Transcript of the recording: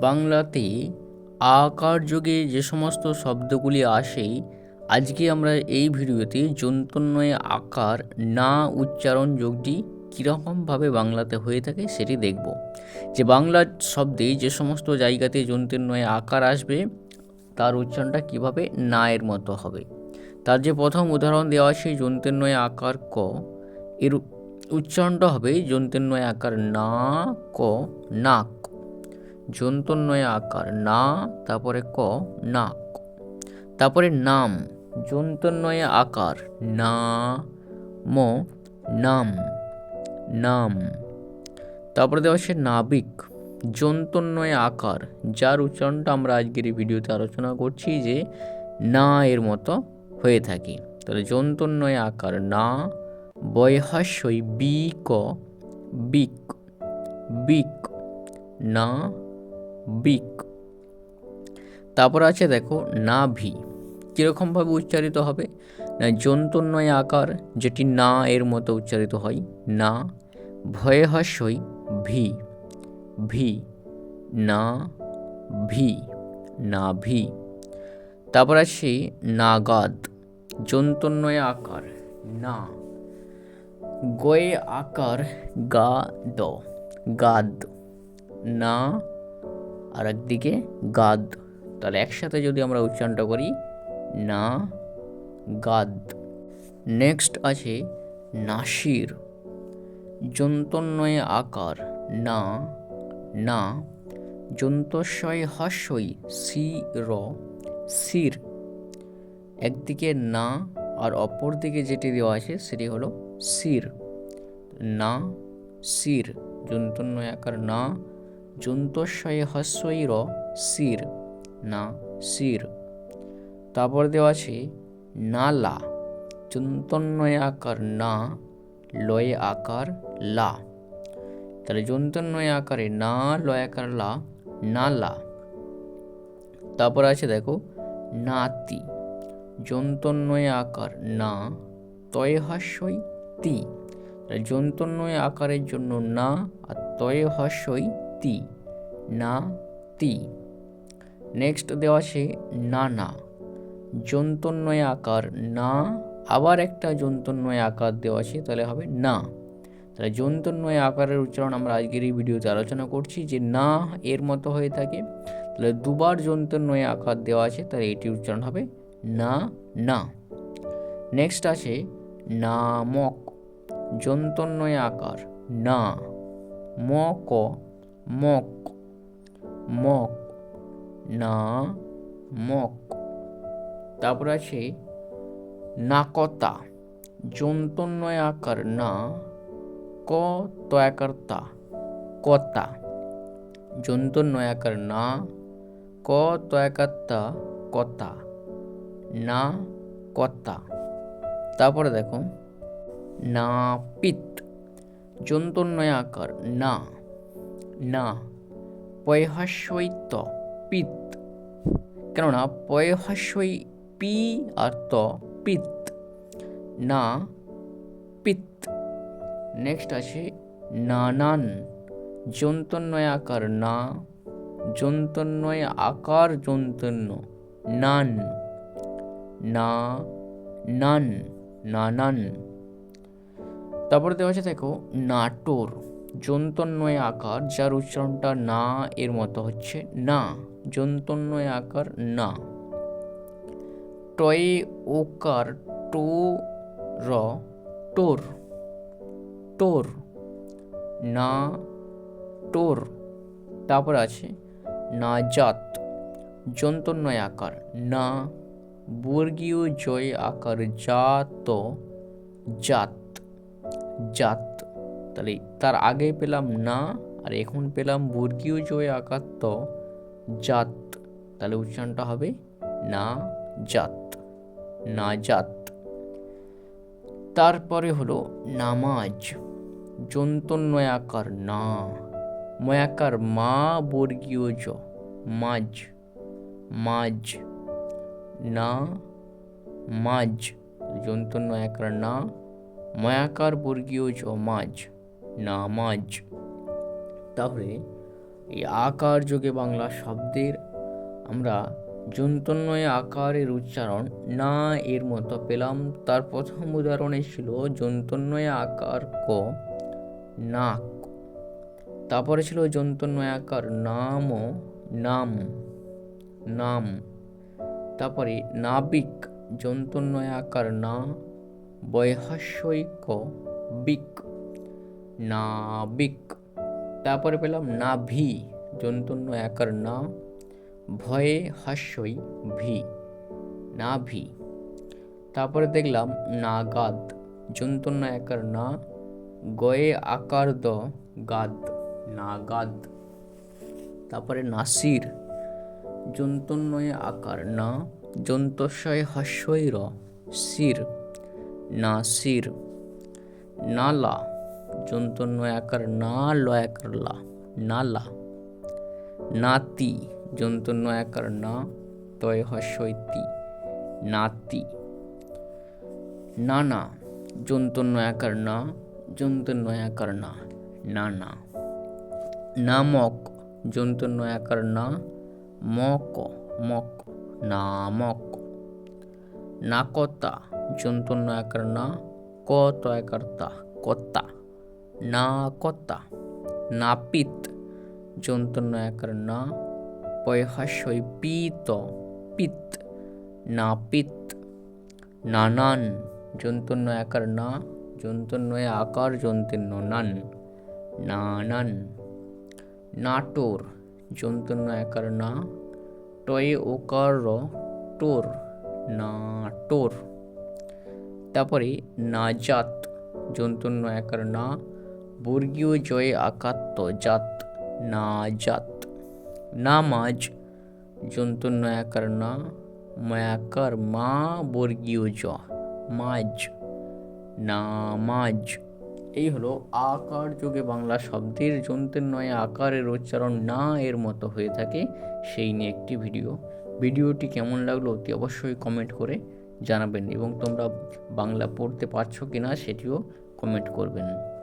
বাংলাতে আকার যুগে যে সমস্ত শব্দগুলি আসে, আজকে আমরা এই ভিডিওতে যন্তন্বয়ে আকার না উচ্চারণ যোগটি কীরকমভাবে বাংলাতে হয়ে থাকে সেটি দেখব। যে বাংলা শব্দে যে সমস্ত জায়গাতে যন্তন্বয়ে আকার আসবে, তার উচ্চারণটা কীভাবে না এর মতো হবে। তার যে প্রথম উদাহরণ দেওয়া আছে যন্তন্বয়ে আকার ক, এর উচ্চারণটা হবে যন্তন্বয়ে আকার না, ক, নাক। যন্তন্বয়ে আকার, না, তারপরে ক, নাক। তারপরে নাম যন্তন্বয়ে আকার, না, ম, নাম নাম। তারপরে দেওয়া হচ্ছে নাবিক যন্তন্বয়ে আকার, যার উচ্চারণটা আমরা আজকের এই ভিডিওতে আলোচনা করছি যে না এর মতো হয়ে থাকে। তাহলে যন্তন্বয়ে আকার, না বয়হাস্যই বি ক বিক বিক, না বিক। তারপর আছে দেখো, নাভি। কীরকমভাবে উচ্চারিত হবে? না যন্তন্বয় আকার, যেটি না এর মতো উচ্চারিত হয়। না ভয়ে হাস্যই ভি। ভি, না ভি না ভি তারপর আছে নাগাদ যন্তন্বয় আকার, না। গয়ে আকার, গা, দ। গাদ, না আর একদিকে গাদ। তাহলে একসাথে যদি আমরা উচ্চারণটা করি, না, গাদ। নেক্সট আছে নাসির। যন্তন্বয়ে আকার, না না। যন্তস্বয় হাস্যই, সি, র, সির। একদিকে না আর অপর দিকে যেটি দেওয়া আছে, সেটি হলো সির। না, সির। যন্তন্বয় আকার, না যন্তস্বয়ে হস্যই র সির না সির তারপর দেওয়া আছে, নালা যন্তন্বয় আকার না লয়ে আকার লা। তাহলে যন্তন্বয় আকারে না লয় আকার লা, নালা। তারপর আছে দেখো, নাতি যন্তন্বয় আকার না তয় হাস্যই তি। তাহলে যন্তন্বয় আকারের জন্য না আর তয় হাস্যই তি। না তি। নেক্সট দেওয়া আছে না না। যন্তন্বয় আকার না, আবার একটা যন্তন্বয় আকার দেওয়া আছে, তাহলে হবে না। তাহলে যন্তন্বয় আকারের উচ্চারণ আমরা আজকের এই ভিডিওতে আলোচনা করছি, যে না এর মতো হয়ে থাকে। তাহলে দুবার যন্তন্বয় আকার দেওয়া আছে, তাহলে এটি উচ্চারণ হবে না না। নেক্সট আছে নামক যন্তন্বয় আকার না। মক মক। মক, না, মক। তারপর আছে নাকতা যন্তন্বয় আকার না ক তয়াকার তা কতা। যন্তন্বয় আকার না ক তয়াকার তা কতা। না, কতা। তারপরে দেখো না পিত যন্তন্বয় আকার না না। পয়হাস্যইত পিত। কেননা পয়হাস্যই পি আর ত পিত। না, পিত। নেক্সট আছে নানান। যন্তন্বয় আকার না যন্তন্বয় আকার যন্তন্য, নান। না, নান, নানান। তারপরে দেওয়া আছে দেখো, নাটোর। যন্তন্বয় আকার, যার উচ্চারণটা না, এর মতো হচ্ছে না। যন্তন্বয় আকার, না। টয়ে ওকার, টো র, টোর। টোর। না, টোর। তারপর আছে না জাত যন্তন্বয় আকার, না। বর্গীয় জয় আকার, জাত জাত। জাত। তাহলে তার আগে পেলাম না, আর এখন পেলাম বর্গীয় জয় আকার ত জাত। তাহলে উচ্চারণটা হবে না জাত না জাত। তারপরে হলো নামাজ যন্তন্বয় আকার না, ময়াকার মা বর্গীয় জ, মাজ মাজ, না, মাজ। যন্তন্বয় আকার না, ময়াকার বর্গীয় জ, মাজ। নামাজ। তাহলে এই আকার যোগে বাংলা শব্দের আমরা যন্তন্ময় আকারের উচ্চারণ না এর মতো পেলাম। তার প্রথম উদাহরণে ছিল যন্তন্ময় আকার ক, নাক। তারপরে ছিল, যন্তন্ময় আকার নাম নাম নাম। তারপরে, নাবিক, যন্তন্ময় আকার না বৈহাস্যিক বিক। নাবিক। তারপরে পেলাম নাভি জন্তুন্য আকার না ভয়ে হাস্যই ভি, নাভি। তারপরে দেখলাম নাগাদ জন্তুন্য আকার না গয়ে আকার দ, গাদ, নাগাদ। তারপরে নাসির জন্তুন্নয় আকার না যন্তস্বয় হাস্যই র, সির, নাসির। নালা যন্তন্নয় আকার না লয় আকার লা নালা নাতি যন্তন্নয় আকার না তয় হস্যইতি নাতি নানা যন্তন্নয় আকার না যন্তন্নয় আকার না নানা নামক যন্তন্নয় আকার না মক মক নামক নাকতা যন্তন্য আকার না ক তয়কার্তা কত্তা না কত্তা নাপিত যন্তন্য আকার না পয়হাস্যই পিত পিত নাপিত নানান যন্তন্য আকার না যন্তন্নয় আকার যন্তীর্ণ নান নানান, নাটোর যন্তন্য আকার না, টয়ে ওকার র, টোর, নাটোর। তারপরে নাজাত যন্তন্য আকার না বর্গীয় জয়ে আকাত্ত জাত নাজাত নামাজ যন্তন্য আকার না মায়াকার, মা বর্গীয় জ মাজ নামাজ এই হলো আকার যোগে বাংলা শব্দের যন্ত্রের নয় আকারের উচ্চারণ না এর মতো হয়ে থাকে সেই নিয়ে একটি ভিডিও। ভিডিওটি কেমন লাগল অতি অবশ্যই কমেন্ট করে জানাবেন এবং তোমরা বাংলা পড়তে পারছ কি না সেটিও কমেন্ট করবেন।